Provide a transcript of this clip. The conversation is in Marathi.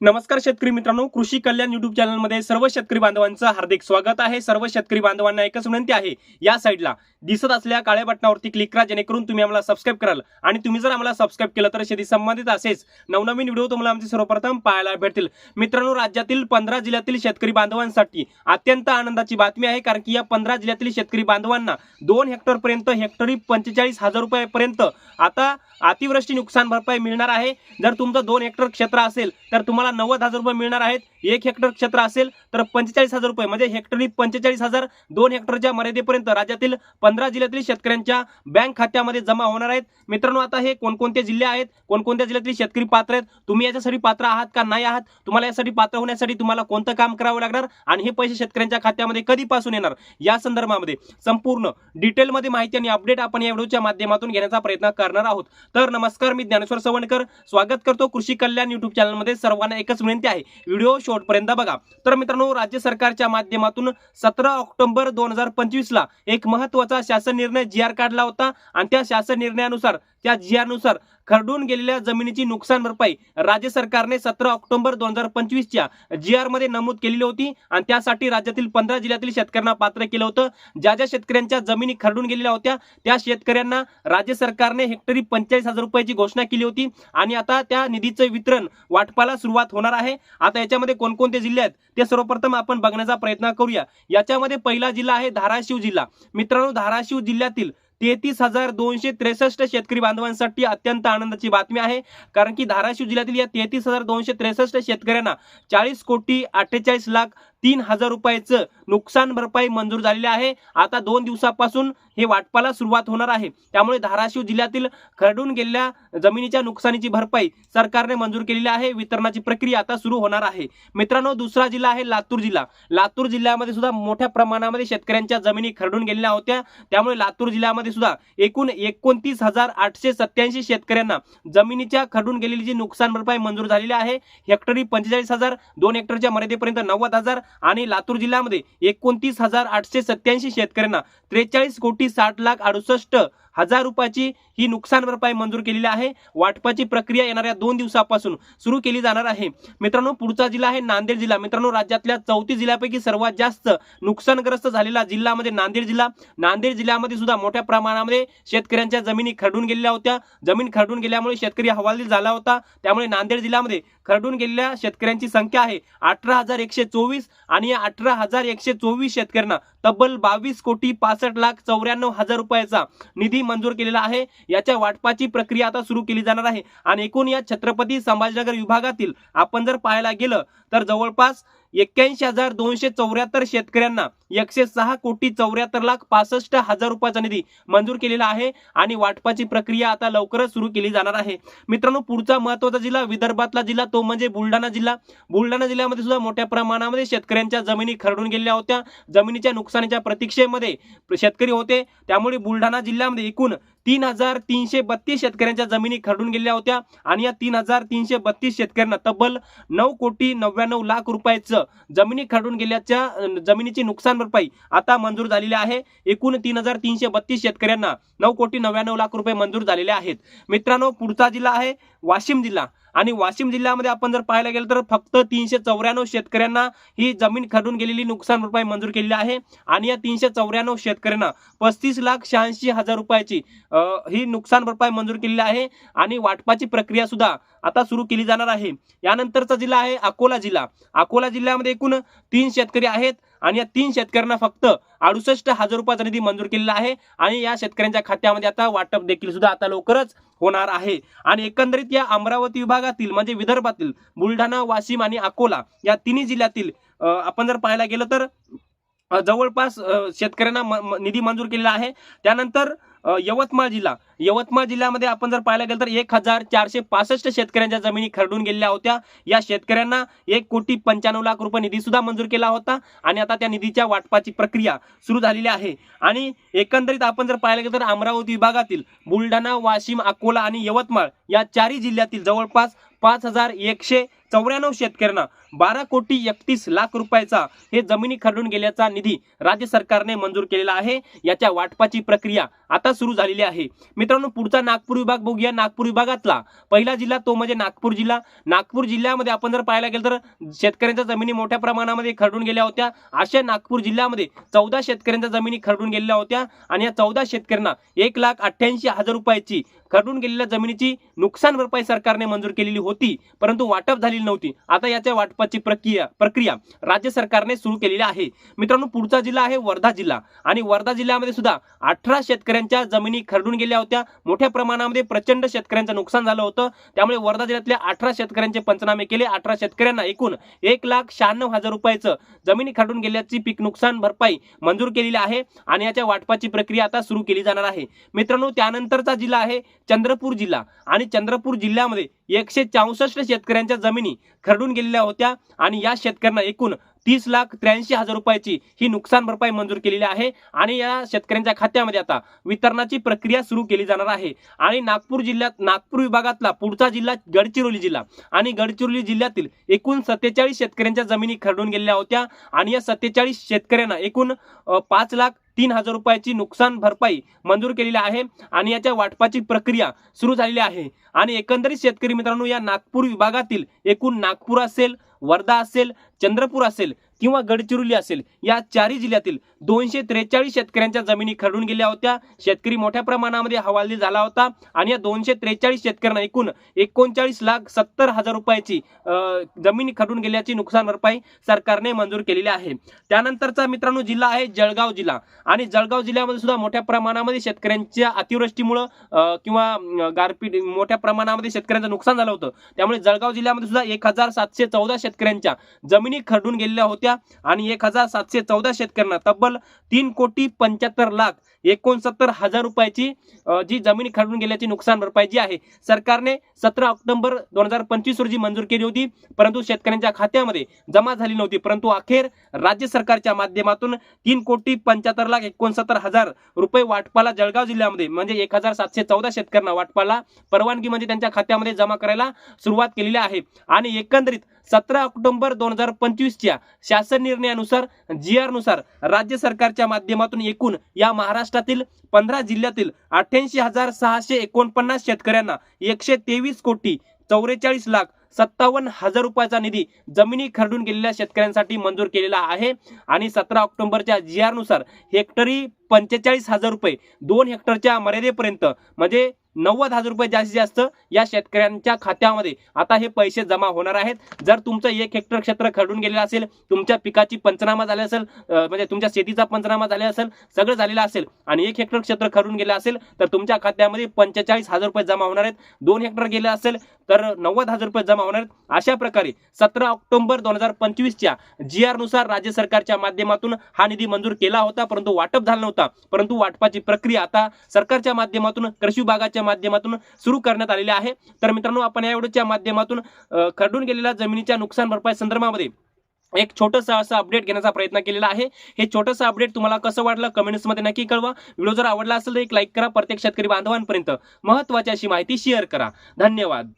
नमस्कार शेतकरी मित्रांनो कृषी कल्याण युट्यूब चॅनलमध्ये सर्व शेतकरी बांधवांचं हार्दिक स्वागत आहे. सर्व शेतकरी बांधवांना एकच विनंती आहे या साईडला दिसत असलेल्या काळ्या बटनावरती क्लिक करा जेणेकरून तुम्ही आम्हाला सबस्क्राईब कराल. आणि तुम्ही जर आम्हाला सबस्क्राईब केलं तर शेती संबंधित असेच नवनवीन व्हिडिओ तुम्हाला आमचे सर्वप्रथम पाहायला भेटतील. मित्रांनो राज्यातील पंधरा जिल्ह्यातील शेतकरी बांधवांसाठी अत्यंत आनंदाची बातमी आहे कारण की या पंधरा जिल्ह्यातील शेतकरी बांधवांना दोन हेक्टर पर्यंत हेक्टरी पंचेचाळीस हजार रुपयापर्यंत आता अतिवृष्टी नुकसान भरपाई मिळणार आहे. जर तुमचं दोन हेक्टर क्षेत्र असेल तर तुम्हाला नव्वद हजार रुपये मिळणार आहेत. एक हेक्टर क्षेत्र असेल तर पंचेचाळीस हजार रुपये. म्हणजे हेक्टरी पंचेचाळीस हजार दोन हेक्टरच्या मर्यादेपर्यंत राज्यातील पंधरा जिल्ह्यातील शेतकऱ्यांच्या बँक खात्यामध्ये जमा होणार आहेत. मित्रांनो आता हे कोणकोणते जिल्हे आहेत? कोणकोणत्या जिल्ह्यातील शेतकरी पात्र आहेत? तुम्ही याच्यासाठी पात्र आहात का नाही आहात? तुम्हाला यासाठी पात्र होण्यासाठी तुम्हाला कोणतं काम करावं लागणार? आणि हे पैसे शेतकऱ्यांच्या खात्यामध्ये कधीपासून येणार? या संदर्भामध्ये संपूर्ण डिटेलमध्ये माहिती आणि अपडेट आपण या व्हिडिओच्या माध्यमातून घेण्याचा प्रयत्न करणार आहोत. तर नमस्कार मी ज्ञानेश्वर सवणकर. स्वागत करतो कृषी कल्याण युट्यूब चॅनलमध्ये सर्वांना. एकच विनंती आहे. व्हिडिओ शेवटपर्यंत बघा. तर मित्रांनो राज्य सरकारच्या माध्यमातून सतरा ऑक्टोबर दोन हजार पंचवीसला एक महत्त्वाचा शासन निर्णय जी आर काढला होता. आणि त्या शासन निर्णयानुसार त्या जी आरनुसार खरडून गेलेल्या जमिनीची नुकसान भरपाई राज्य सरकारने सतरा ऑक्टोबर दोन हजार पंचवीसच्या जी आरमध्ये नमूद केलेली होती. आणि त्यासाठी राज्यातील पंधरा जिल्ह्यातील शेतकऱ्यांना पात्र केलं होतं. ज्या ज्या शेतकऱ्यांच्या जमिनी खरडून गेलेल्या होत्या त्या शेतकऱ्यांना राज्य सरकारने हेक्टरी पंचेचाळीस हजार रुपयाची घोषणा केली होती. आणि आता त्या निधीचं वितरण वाटपाला सुरुवात होणार आहे. आता याच्यामध्ये कोणकोणते जिल्हे आहेत ते सर्वप्रथम आपण बघण्याचा प्रयत्न करूया. याच्यामध्ये पहिला जिल्हा आहे धाराशिव जिल्हा. मित्रांनो धाराशिव जिल्ह्यातील तेहतीस हजार दोनशे त्रेसष्ट शेतकरी बांधवांसाठी अत्यंत आनंदाची बातमी आहे. कारण की धाराशिव जिल्ह्यातील या तेहतीस हजार दोनशे त्रेसष्ट शेतकऱ्यांना चाळीस कोटी अठ्ठेचाळीस लाख तीन हजार रुपयाचं नुकसान भरपाई मंजूर झालेली आहे. आता दोन दिवसापासून हे वाटपाला सुरुवात होणार आहे. त्यामुळे धाराशिव जिल्ह्यातील खरडून गेलेल्या जमिनीच्या नुकसानीची भरपाई सरकारने मंजूर केलेली आहे. वितरणाची प्रक्रिया आता सुरू होणार आहे. मित्रांनो दुसरा जिल्हा आहे लातूर जिल्हा. लातूर जिल्ह्यामध्ये सुद्धा मोठ्या प्रमाणामध्ये शेतकऱ्यांच्या जमिनी खरडून गेलेल्या होत्या. त्यामुळे लातूर जिल्ह्यामध्ये सुद्धा एकूण एकोणतीस हजार आठशे सत्याऐंशी शेतकऱ्यांना जमिनीच्या खरडून गेलेली जी नुकसान भरपाई मंजूर झालेली आहे हेक्टरी पंचेचाळीस हजार दोन हेक्टरच्या मर्यादेपर्यंत नव्वद हजार आणि लातूर जिल्ह्यामध्ये एकोणतीस हजार आठशे सत्याऐंशी शेतकऱ्यांना त्रेचाळीस कोटी साठ लाख अडुसष्ट हजार रुपयाची ही नुकसान भरपाई मंजूर केलेली आहे. वाटपाची प्रक्रिया येणाऱ्या दोन दिवसापासून सुरू केली जाणार आहे. मित्रांनो पुढचा जिल्हा आहे नांदेड जिल्हा. मित्रांनो राज्यातल्या चौतीस जिल्ह्यापैकी सर्वात जास्त नुकसानग्रस्त झालेला जिल्हा म्हणजे नांदेड जिल्हा. नांदेड जिल्ह्यामध्ये सुद्धा मोठ्या प्रमाणामध्ये शेतकऱ्यांच्या जमिनी खरडून गेलेल्या होत्या. जमीन खरडून गेल्यामुळे शेतकरी हवालदिल झाला होता. त्यामुळे नांदेड जिल्ह्यामध्ये खरडून गेलेल्या शेतकऱ्यांची संख्या आहे अठरा हजार एकशे चोवीस आणि या अठरा हजार एकशे चोवीस शेतकऱ्यांना तब्बल बावीस कोटी पासष्ट लाख चौऱ्याण्णव हजार रुपयाचा निधी मंजूर केलेला आहे. याच्या वाटपाची प्रक्रिया आता सुरू केली जाणार आहे. आणि एकूण या छत्रपती संभाजीनगर विभागातील आपण जर पाहायला गेलं तर जवळपास एक्क्याऐंशी हजार दोनशे चौऱ्याहत्तर शेतकऱ्यांना एकशे सहा कोटी चौऱ्याहत्तर लाख पासष्ट हजार रुपयाचा निधी मंजूर केलेला आहे आणि वाटपाची प्रक्रिया आता लवकरच सुरू केली जाणार आहे. मित्रांनो पुढचा महत्त्वाचा जिल्हा विदर्भातला जिल्हा तो म्हणजे बुलढाणा जिल्हा. बुलढाणा जिल्ह्यामध्ये सुद्धा मोठ्या प्रमाणामध्ये शेतकऱ्यांच्या जमिनी खरडून गेलेल्या होत्या. जमिनीच्या नुकसानीच्या प्रतीक्षेमध्ये शेतकरी होते. त्यामुळे बुलढाणा जिल्ह्यामध्ये एकूण तीन हजार तीनशे बत्तीस शेतकऱ्यांच्या जमिनी खरडून गेलेल्या होत्या आणि या तीन हजार तीनशे बत्तीस शेतकऱ्यांना तब्बल नऊ कोटी नव्याण्णव लाख रुपयाचं जमिनी खरडून गेल्याच्या जमिनीची नुकसान भरपाई आता मंजूर झालेली आहे. एकूण तीन हजार तीनशे बत्तीस शेतकऱ्यांना नऊ कोटी नव्याण्णव लाख रुपये मंजूर झालेले आहेत. मित्रांनो पुढचा जिल्हा आहे वाशिम जिल्हा. आणि वाशिम जिल्ह्यामध्ये आपण जर पाहायला गेलं तर फक्त तीनशे चौऱ्याण्णव शेतकऱ्यांना ही जमीन खरडून गेलेली नुकसान भरपाई मंजूर केलेली आहे. आणि या तीनशे चौऱ्याण्णव शेतकऱ्यांना पस्तीस लाख शहाऐंशी हजार रुपयाची ही नुकसान भरपाई मंजूर केलेली आहे. आणि वाटपाची प्रक्रिया सुद्धा आता सुरू केली जाणार आहे. यानंतरचा जिल्हा आहे अकोला जिल्हा. अकोला जिल्ह्यामध्ये एकूण तीन शेतकरी आहेत. आणि या तीन शेतकऱ्यांना फक्त अडुसष्ट हजार रुपयाचा निधी मंजूर केलेला आहे. आणि या शेतकऱ्यांच्या खात्यामध्ये आता वाटप देखील सुद्धा आता लवकरच होणार आहे. आणि एकंदरीत या अमरावती विभागातील म्हणजे विदर्भातील बुलढाणा वाशिम आणि अकोला या तिन्ही जिल्ह्यातील आपण जर पाहायला गेलं तर जवळपास शेतकऱ्यांना म- निधी मंजूर केलेला आहे. त्यानंतर यवतमाळ जिल्हा. यवतमाळ जिल्ह्यामध्ये आपण जर पाहायला गेलं तर एक हजार चारशे पासष्ट शेतकऱ्यांच्या जमिनी खरडून गेलेल्या होत्या. या शेतकऱ्यांना एक कोटी पंच्याण्णव लाख रुपये निधी सुद्धा मंजूर केला होता आणि आता त्या निधीच्या वाटपाची प्रक्रिया सुरू झालेली आहे. आणि एकंदरीत आपण जर पाहायला गेलं तर अमरावती विभागातील बुलढाणा वाशिम अकोला आणि यवतमाळ या चारही जिल्ह्यातील जवळपास पाच हजार एकशे चौऱ्याण्णव शेतकऱ्यांना बारा कोटी एकतीस लाख रुपयाचा हे जमिनी खरडून गेल्याचा निधी राज्य सरकारने मंजूर केलेला आहे. याच्या वाटपाची प्रक्रिया आता सुरू झालेली आहे. मित्रांनो पुढचा नागपूर विभाग बघूया. नागपूर विभागातला पहिला जिल्हा तो म्हणजे नागपूर जिल्हा. नागपूर जिल्ह्यामध्ये आपण जर पाहायला गेलं तर शेतकऱ्यांच्या जमिनी मोठ्या प्रमाणामध्ये खरडून गेल्या होत्या. अशा नागपूर जिल्ह्यामध्ये चौदा शेतकऱ्यांच्या जमिनी खरडून गेलेल्या होत्या. आणि या चौदा शेतकऱ्यांना एक लाख अठ्ठ्याऐंशी हजार रुपयाची खरडून गेलेल्या जमिनीची नुकसान भरपाई सरकारने मंजूर केलेली होती परंतु वाटप झालेली नव्हती. आता याच्या वाटपाची प्रक्रिया प्रक्रिया राज्य सरकारने सुरू केलेली आहे. मित्रांनो पुढचा जिल्हा आहे वर्धा जिल्हा. आणि वर्धा जिल्ह्यामध्ये सुद्धा अठरा शेतकऱ्यांच्या जमिनी खरडून गेल्या होत्या. मोठ्या प्रमाणामध्ये प्रचंड शेतकऱ्यांचं नुकसान झालं होतं. त्यामुळे वर्धा जिल्ह्यातल्या अठरा शेतकऱ्यांचे पंचनामे केले. अठरा शेतकऱ्यांना एकूण एक लाख शहाण्णव हजार रुपयाचं जमिनी खरडून गेल्याची पीक नुकसान भरपाई मंजूर केलेली आहे. आणि याच्या वाटपाची प्रक्रिया आता सुरू केली जाणार आहे. मित्रांनो त्यानंतरचा जिल्हा आहे चंद्रपूर जिल्हा. आणि चंद्रपूर जिल्ह्यामध्ये एकशे चौसष्ट शेतकऱ्यांच्या जमिनी खरडून गेलेल्या होत्या. आणि या शेतकऱ्यांना एकूण तीस लाख त्र्याऐंशी हजार रुपयाची ही नुकसान भरपाई मंजूर केलेली आहे. आणि या शेतकऱ्यांच्या खात्यामध्ये आता वितरणाची प्रक्रिया सुरू केली जाणार आहे. आणि नागपूर जिल्ह्यात नागपूर विभागातला पुढचा जिल्हा गडचिरोली जिल्हा. आणि गडचिरोली जिल्ह्यातील एकूण सत्तेचाळीस शेतकऱ्यांच्या जमिनी खरडून गेलेल्या होत्या. आणि या सत्तेचाळीस शेतकऱ्यांना एकूण पाच लाख तीन हजार रुपयाची नुकसान भरपाई मंजूर केलेली आहे. आणि याच्या वाटपाची प्रक्रिया सुरू झालेली आहे. आणि एकंदरीत शेतकरी मित्रांनो या नागपूर विभागातील एकूण नागपूर असेल वर्धा असेल चंद्रपूर असेल किंवा गडचिरोली असेल या चारही जिल्ह्यातील दोनशे त्रेचाळीस शेतकऱ्यांच्या जमिनी खरडून गेल्या होत्या. शेतकरी मोठ्या प्रमाणामध्ये हवालदी झाला होता आणि या दोनशे त्रेचाळीस शेतकऱ्यांना एकूण एकोणचाळीस लाख सत्तर हजार रुपयाची जमिनी खरडून गेल्याची नुकसान भरपाई सरकारने मंजूर केलेली आहे. त्यानंतरचा मित्रांनो जिल्हा आहे जळगाव जिल्हा. आणि जळगाव जिल्ह्यामध्ये सुद्धा मोठ्या प्रमाणामध्ये शेतकऱ्यांच्या अतिवृष्टीमुळं किंवा गारपीट मोठ्या प्रमाणामध्ये शेतकऱ्यांचं नुकसान झालं होतं. त्यामुळे जळगाव जिल्ह्यामध्ये सुद्धा एक हजार सातशे चौदा शेतकऱ्यांच्या जमिनी खरडून गेलेल्या होत्या. आणि एक हजार सातशे चौदा शेतकऱ्यांना तब्बल तीन कोटी पंच्याहत्तर लाख एकोणसत्तर हजार रुपयाची जी जमीन खरडून गेल्याची नुकसान भरपाई जी आहे सरकारने सतरा ऑक्टोबर दोन हजार पंचवीस रोजी मंजूर केली होती. परंतु शेतकऱ्यांच्या खात्यामध्ये जमा झाली नव्हती. परंतु अखेर राज्य सरकारच्या माध्यमातून तीन कोटी पंच्याहत्तर लाख एकोणसत्तर हजार रुपये वाटपाला जळगाव जिल्ह्यामध्ये म्हणजे एक हजार सातशे चौदा शेतकऱ्यांना वाटपाला परवानगी म्हणजे त्यांच्या खात्यामध्ये जमा करायला सुरुवात केलेली आहे. आणि एकंदरीत सतरा ऑक्टोबर दोन हजार पंचवीसच्या शासन निर्णयानुसार जी आरनुसार राज्य सरकारच्या माध्यमातून एकूण या महाराष्ट्र महाराष्ट्रातील पंधरा जिल्ह्यातील अठ्ठ्याऐंशी हजार सहाशे एकोणपन्नास शेतकऱ्यांना एकशे तेवीस कोटी चौवेचाळीस लाख सत्तावन्न हजार रुपयाचा निधी जमिनी खरडून गेलेल्या शेतकऱ्यांसाठी मंजूर केलेला आहे. आणि सतरा ऑक्टोबरच्या जी आरनुसार हेक्टरी पंचेचाळीस हजार रुपये दोन हेक्टरच्या मर्यादेपर्यंत म्हणजे नव्वद हजार रुपये जास्तीत जास्त या शेतकऱ्यांच्या खात्यामध्ये आता हे पैसे जमा होणार आहेत. जर तुमचं एक हेक्टर क्षेत्र खरडून गेलेलं असेल तुमच्या पिकाची पंचनामा झाले असेल म्हणजे तुमच्या शेतीचा पंचनामा झाले असेल सगळं झालेलं असेल आणि एक हेक्टर क्षेत्र खरडून गेलं असेल तर तुमच्या खात्यामध्ये पंचेचाळीस हजार रुपये जमा होणार आहेत. दोन हेक्टर गेले असेल तर नव्वद हजार रुपये जमा होणार अशा प्रकारे सतरा ऑक्टोबर दोन हजार पंचवीसच्या जी आरनुसार राज्य सरकारच्या माध्यमातून हा निधी मंजूर केला होता परंतु वाटप झाला नव्हता. परंतु वाटपाची प्रक्रिया आता सरकारच्या माध्यमातून कृषी विभागाच्या माध्यमातून सुरू करण्यात आलेली आहे. तर मित्रांनो आपण या व्हिडिओच्या माध्यमातून खरडून गेलेल्या जमिनीच्या नुकसान भरपाई संदर्भामध्ये एक छोटंसं असं अपडेट घेण्याचा प्रयत्न केलेला आहे. हे छोटंसं अपडेट तुम्हाला कसं वाटलं कमेंट्समध्ये नक्की कळवा. व्हिडिओ जर आवडला असेल तर एक लाईक करा. प्रत्येक शेतकरी बांधवांपर्यंत महत्त्वाची अशी माहिती शेअर करा. धन्यवाद.